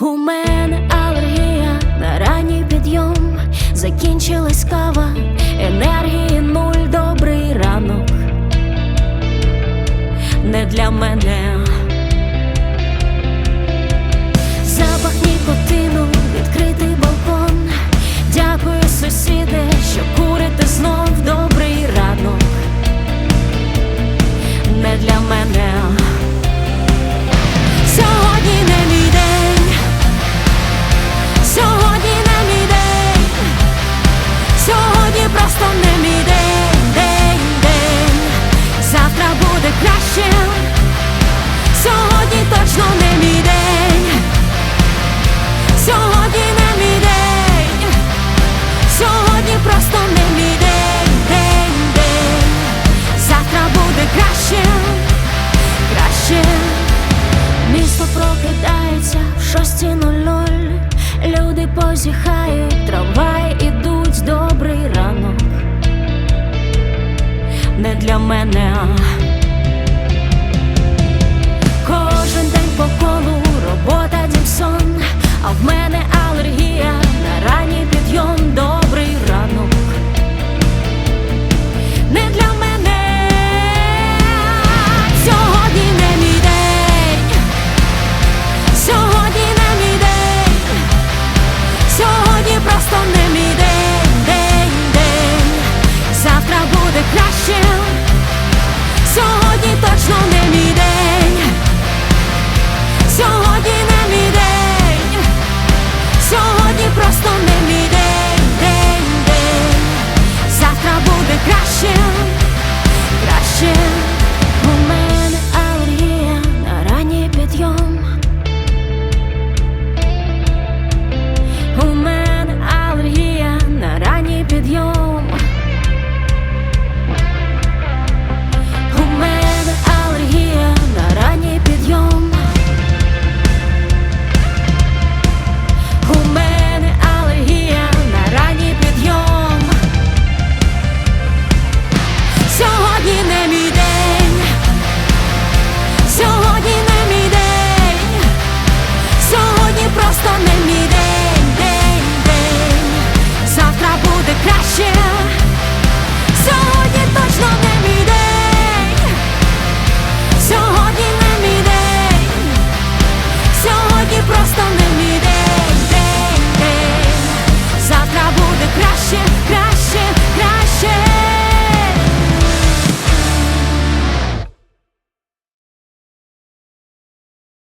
У мене алергія на ранній підйом, закінчилась кава, енергії нуль, добрий ранок. Не для мене. Позіхають трамвай ідуть добрий ранок, не для мене. а hasta me